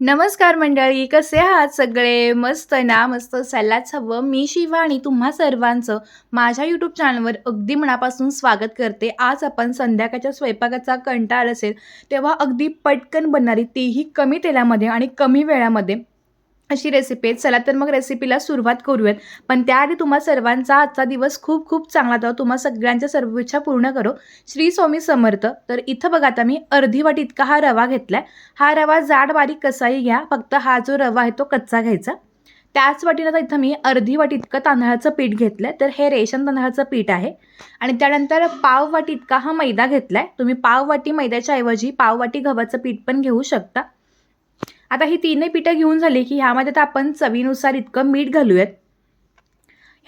नमस्कार मंडळी कसे आहात सगळे? मस्त ना? मस्त सल्लाच हवं मी शिवा आणि तुम्हा सर्वांचं माझ्या यूट्यूब चॅनलवर अगदी मनापासून स्वागत करते. आज आपण संध्याकाळच्या स्वयंपाकाचा कंटाळ असेल तेव्हा अगदी पटकन बनणारी तीही कमी तेलामध्ये आणि कमी वेळामध्ये अशी रेसिपी आहे चला तर मग रेसिपीला सुरुवात करूयात. पण त्याआधी तुम्हा सर्वांचा आजचा दिवस खूप खूप चांगला जाऊ तुम्हा सगळ्यांच्या सर्व इच्छा पूर्ण करो. श्री स्वामी समर्थ. तर इथं बघा आता मी अर्धी वाटी इतका हा रवा घेतलाय. हा रवा जाड बारीक कसाही घ्या. फक्त हा जो रवा आहे तो कच्चा घ्यायचा. त्याच वाटीनं आता इथं मी अर्धी वाटी इतकं तांदळाचं पीठ घेतलं तर हे रेशन तांदळाचं पीठ आहे. आणि त्यानंतर पाव वाटी इतका हा मैदा घेतलाय. तुम्ही पाव वाटी मैद्याच्या ऐवजी पाव वाटी गव्हाचं पीठ पण घेऊ शकता. आता ही तीनही पिठं घेऊन झाली की ह्यामध्ये तर आपण चवीनुसार इतकं मीठ घालूयात.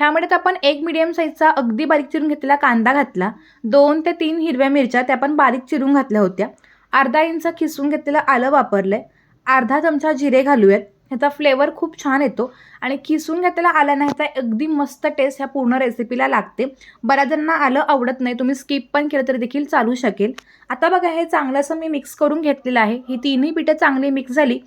ह्यामध्ये तर आपण एक मिडियम साईजचा अगदी बारीक चिरून घेतलेला कांदा घातला. दोन ते तीन हिरव्या मिरच्या त्या पण बारीक चिरून घातल्या होत्या. अर्धा इंच खिसून घेतलेलं आलं वापरलं आहे अर्धा चमचा जिरे घालूयात. ह्याचा फ्लेवर खूप छान येतो. आणि खिसून घेतलेला आला नाही ह्याचा अगदी मस्त टेस्ट ह्या पूर्ण रेसिपीला लागते. बऱ्याच जणांना आलं आवडत नाही तुम्ही स्किप पण केलं तरी देखील चालू शकेल. आता बघा हे चांगलं असं मी मिक्स करून घेतलेलं आहे. ही तिन्ही पिठं चांगली मिक्स झाली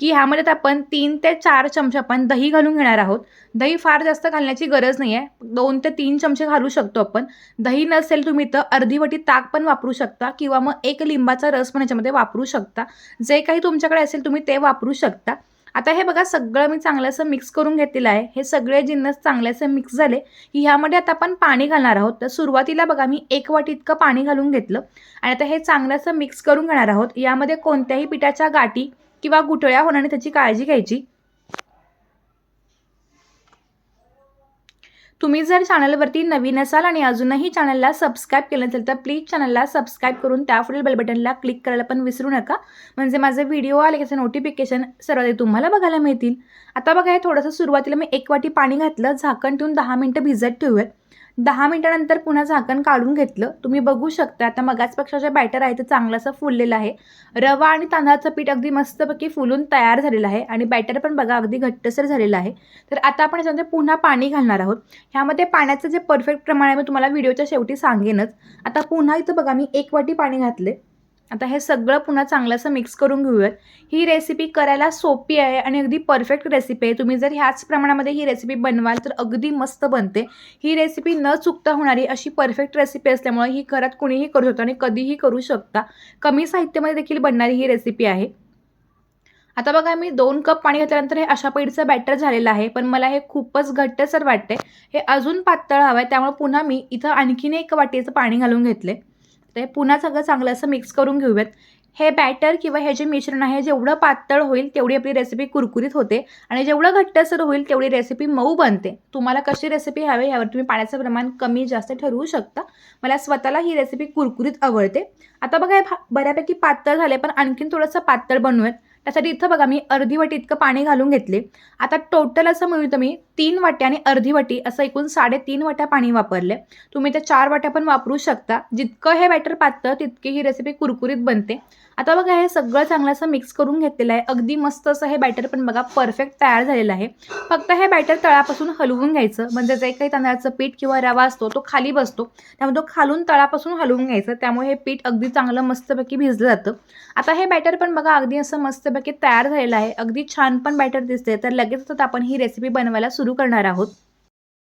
की ह्यामध्ये आपण तीन ते चार चमचे आपण दही घालून घेणार आहोत. दही फार जास्त घालण्याची गरज नाही आहे दोन ते तीन चमचे घालू शकतो आपण. दही नसेल तुम्ही तर अर्धीवटी ताक पण वापरू शकता किंवा मग एक लिंबाचा रस पण याच्यामध्ये वापरू शकता. जे काही तुमच्याकडे असेल तुम्ही ते वापरू शकता. आता हे बघा सगळं मी चांगलं असं मिक्स करून घेतलेलं आहे. हे सगळे जिन्नस चांगल्यासं मिक्स झाले की ह्यामध्ये आता आपण पाणी घालणार आहोत. तर सुरुवातीला बघा मी एक वाटी इतकं पाणी घालून घेतलं आणि आता हे चांगल्यासं मिक्स करून घेणार आहोत. यामध्ये कोणत्याही पिठाच्या गाठी किंवा गुठळ्या होणार त्याची काळजी घ्यायची. तुम्ही जर चॅनलवरती नवीन असाल आणि अजूनही चॅनलला सबस्क्राईब केलं नसेल तर प्लीज चॅनलला सबस्क्राईब करून त्यापुढील बेल बटनला क्लिक करायला पण विसरू नका. म्हणजे माझे व्हिडिओ आले त्याचे नोटिफिकेशन सर्वात तुम्हाला बघायला मिळतील. आता बघा हे थोडंसं सुरुवातीला मी एक वाटी पाणी घातलं झाकण ठेवून दहा मिनटं भिजत ठेवूयात. दहा मिनटानंतर पुन्हा झाकण काढून घेतलं. तुम्ही बघू शकता आता मगाचपेक्षा जे बॅटर आहे ते चांगलं असं फुललेलं आहे. रवा आणि तांदळाचं पीठ अगदी मस्तपैकी फुलून तयार झालेलं आहे आणि बॅटर पण बघा अगदी घट्टसर झालेलं आहे. तर आता आपण याच्यामध्ये पुन्हा पाणी घालणार आहोत. ह्यामध्ये पाण्याचं जे परफेक्ट प्रमाण आहे मी तुम्हाला व्हिडिओच्या शेवटी सांगेनच. आता पुन्हा इथं बघा मी एक वाटी पाणी घातले आता हे सगळं पुन्हा चांगलं असं मिक्स करून घेऊयात. ही रेसिपी करायला सोपी आहे आणि अगदी परफेक्ट रेसिपी आहे. तुम्ही जर ह्याच प्रमाणामध्ये ही रेसिपी बनवाल तर अगदी मस्त बनते. ही रेसिपी न चुकता होणारी अशी परफेक्ट रेसिपी असल्यामुळे ही घरात कुणीही करू शकतो आणि कधीही करू शकता. कमी साहित्यामध्ये देखील बनणारी ही रेसिपी आहे. आता बघा मी दोन कप पाणी घातल्यानंतर हे अशा पैडचं बॅटर झालेलं आहे. पण मला हे खूपच घट्टसर वाटते हे अजून पातळ हवं आहे त्यामुळे पुन्हा मी इथं आणखीन एक वाटीचं पाणी घालून घेतले ते पुन्हा सगळं चांगलं असं मिक्स करून घेऊयात. हे बॅटर किंवा हे जे मिश्रण आहे जेवढं पातळ होईल तेवढी आपली रेसिपी कुरकुरीत होते. आणि जेवढं घट्टसर होईल तेवढी रेसिपी मऊ बनते. तुम्हाला कशी रेसिपी हवी ह्यावर तुम्ही पाण्याचं प्रमाण कमी जास्त ठरवू शकता. मला स्वतःला ही रेसिपी कुरकुरीत आवडते. आता बघा हे बऱ्यापैकी पातळ झाले पण आणखीन थोडंसं पातळ बनवूयात त्यासाठी इथं बघा मी अर्धी वाटी इतकं पाणी घालून घेतले. आता टोटल असं मिळतं मी तीन वाट्या आणि अर्धी वाटी असं एकूण साडेतीन वाट्या पाणी वापरले तुम्ही त्या चार वाट्या पण वापरू शकता. जितकं हे बॅटर पातळ तितकी ही रेसिपी कुरकुरीत बनते. आता बघा हे सगळं चांगलं असं मिक्स करून घेतलेलं आहे. अगदी मस्त असं हे बॅटर पण बघा परफेक्ट तयार झालेलं आहे. फक्त हे बॅटर तळापासून हलवून घ्यायचं. म्हणजे जे काही तांदळाचं पीठ किंवा रवा असतो तो खाली बसतो. त्यामुळे तो खालून तळापासून हलवून घ्यायचं. त्यामुळे हे पीठ अगदी चांगलं मस्तपैकी भिजलं जातं. आता हे बॅटर पण बघा अगदी असं मस्त मस्तपैकी तयार झालेलं आहे. अगदी छान पण बॅटर दिसते तर लगेचच आपण ही रेसिपी बनवायला सुरू करणार आहोत.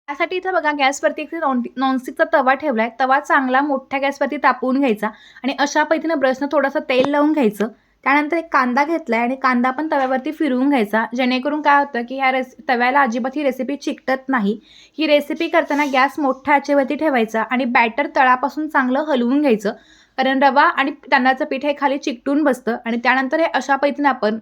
त्यासाठी इथं बघा गॅसवरती एक नॉन नॉनस्टिकचा तवा ठेवला आहे तवा चांगला मोठ्या गॅसवरती तापवून घ्यायचा आणि अशा पद्धतीनं ब्रशनं थोडंसं तेल लावून घ्यायचं. त्यानंतर एक कांदा घेतला आहे आणि कांदा पण तव्यावरती फिरवून घ्यायचा. जेणेकरून काय होतं की ह्या रेस तव्याला अजिबात ही रेसिपी चिकटत नाही. ही रेसिपी करताना गॅस मोठ्या आचेवरती ठेवायचा आणि बॅटर तळापासून चांगलं हलवून घ्यायचं. कारण रवा आणि तांदळाचं पीठ हे खाली चिकटून बसतं आणि त्यानंतर हे अशा पद्धतीने आपण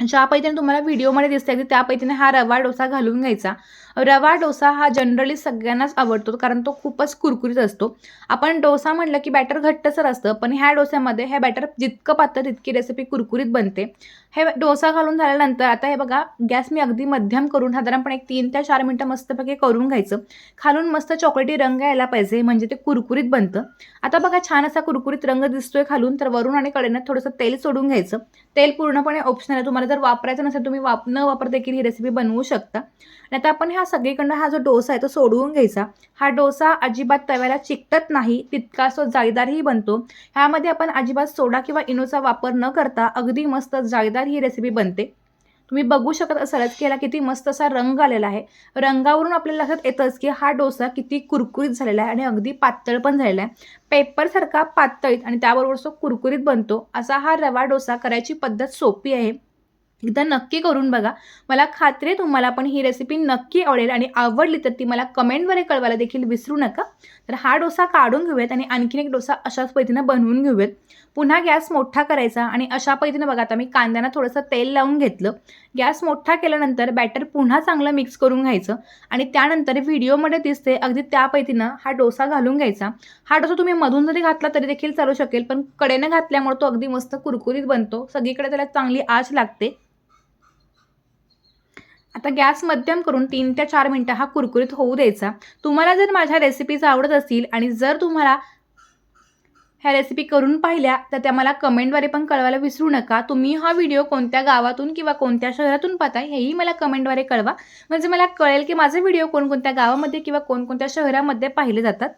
ज्या पद्धतीने तुम्हाला व्हिडिओमध्ये दिसते की त्या पद्धतीने हा रवा डोसा घालून घ्यायचा. रवा डोसा हा जनरली सगळ्यांनाच आवडतो कारण तो खूपच कुरकुरीत असतो. आपण डोसा म्हटलं की बॅटर घट्टसर असतं पण ह्या डोस्यामध्ये हे बॅटर जितकं पातळ तितकी रेसिपी कुरकुरीत बनते. हे डोसा घालून झाल्यानंतर आता हे बघा गॅस मी अगदी मध्यम करून साधारणपणे एक तीन ते चार मिनटं मस्तपैकी करून घ्यायचं. खालून मस्त चॉकलेटी रंग यायला पाहिजे म्हणजे ते कुरकुरीत बनतं. आता बघा छान असा कुरकुरीत रंग दिसतोय खालून तर वरून आणि कडेनं थोडंसं तेल सोडून घ्यायचं. तेल पूर्णपणे ऑप्शनल आहे तुम्हाला जर वापरायचं नसेल तुम्ही वाप न वापर देखील ही रेसिपी बनवू शकता. आणि आता आपण ह्या सगळीकडनं हा जो डोसा आहे तो सोडवून घ्यायचा. हा डोसा अजिबात तव्याला चिकटत नाही तितका तो जाळीदारही बनतो. ह्यामध्ये आपण अजिबात सोडा किंवा इनोचा वापर न करता अगदी मस्त जाळीदार ही रेसिपी बनते. तुम्ही बघू शकत असालच की याला किती मस्त असा रंग आलेला आहे. रंगावरून आपल्याला लक्षात येतंच की हा डोसा किती कुरकुरीत झालेला आहे आणि अगदी पातळ पण झालेला आहे. पेपरसारखा पातळीत आणि त्याबरोबर तो कुरकुरीत बनतो. असा हा रवा डोसा करायची पद्धत सोपी आहे. एकदा नक्की करून बघा. मला खात्री आहे तुम्हाला पण ही रेसिपी नक्की आवडेल आणि आवडली तर ती मला कमेंटद्वारे कळवायला देखील विसरू नका. तर हा डोसा काढून घेऊयात आणि आणखीन एक डोसा अशाच पद्धतीनं बनवून घेऊयात. पुन्हा गॅस मोठा करायचा आणि अशा पद्धतीनं बघा आता मी कांद्यानं थोडंसं तेल लावून घेतलं. गॅस मोठा केल्यानंतर बॅटर पुन्हा चांगलं मिक्स करून घ्यायचं आणि त्यानंतर व्हिडिओमध्ये दिसते अगदी त्या पद्धतीनं हा डोसा घालून घ्यायचा. हा डोसा तुम्ही मधून जरी घातला तरी देखील चालू शकेल पण कडेनं घातल्यामुळे तो अगदी मस्त कुरकुरीत बनतो. सगळीकडे त्याला चांगली आच लागते. आता गॅस मध्यम करून तीन ते चार मिनटं हा कुरकुरीत होऊ द्यायचा. तुम्हाला जर माझ्या रेसिपीज आवडत असतील आणि जर तुम्हाला ह्या रेसिपी करून पाहिल्या तर त्या मला कमेंटद्वारे पण कळवायला विसरू नका. तुम्ही हा व्हिडिओ कोणत्या गावातून किंवा कोणत्या शहरातून पाहताय हेही मला कमेंटद्वारे कळवा. म्हणजे मला कळेल की माझे व्हिडिओ कोणकोणत्या गावामध्ये किंवा कोणकोणत्या शहरामध्ये पाहिले जातात.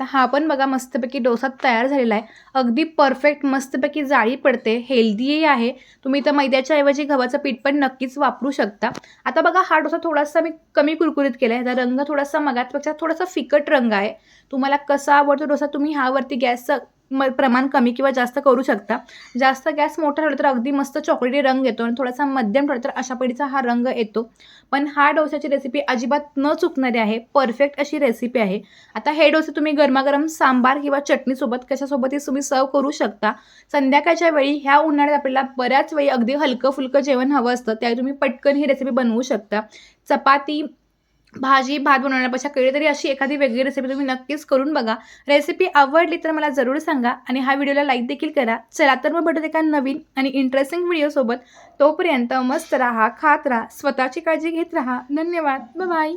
तर हा पण बघा मस्तपैकी डोसा तयार झालेला आहे. अगदी परफेक्ट मस्तपैकी जाळी पडते. हेल्दीही आहे. तुम्ही तर मैद्याच्या ऐवजी गव्हाचं पीठ पण नक्कीच वापरू शकता. आता बघा हा डोसा थोडासा मी कमी कुरकुरीत केला आहे रंग थोडासा मगातपेक्षा थोडासा फिकट रंग आहे. तुम्हाला कसा आवडतो डोसा तुम्ही ह्यावरती गॅसचं म प्रमाण कमी किंवा जास्त करू शकता. जास्त गॅस मोठा ठेवला तर अगदी मस्त चॉकलेटी रंग येतो आणि थोडासा मध्यम ठेवला तर अशा पडीचा हा रंग येतो. पण हा डोसाची रेसिपी अजिबात न चुकणारी आहे परफेक्ट अशी रेसिपी आहे. आता हे डोसे तुम्ही गरमागरम सांबार किंवा चटणीसोबत कशासोबतही तुम्ही सर्व करू शकता. संध्याकाळच्या वेळी ह्या उन्हाळ्यात आपल्याला बऱ्याच वेळी अगदी हलकं फुलकं जेवण हवं असतं. त्यावेळी तुम्ही पटकन ही रेसिपी बनवू शकता. चपाती भाजी भात बनवण्यापेक्षा कधीतरी अशी एखादी वेगळी रेसिपी तुम्ही नक्कीच करून बघा. रेसिपी आवडली तर मला जरूर सांगा आणि हा व्हिडिओला लाईक देखील करा. चला तर मग भेटत एका नवीन आणि इंटरेस्टिंग व्हिडिओसोबत तोपर्यंत मस्त राहा खात राहा स्वतःची काळजी घेत राहा. धन्यवाद. बाय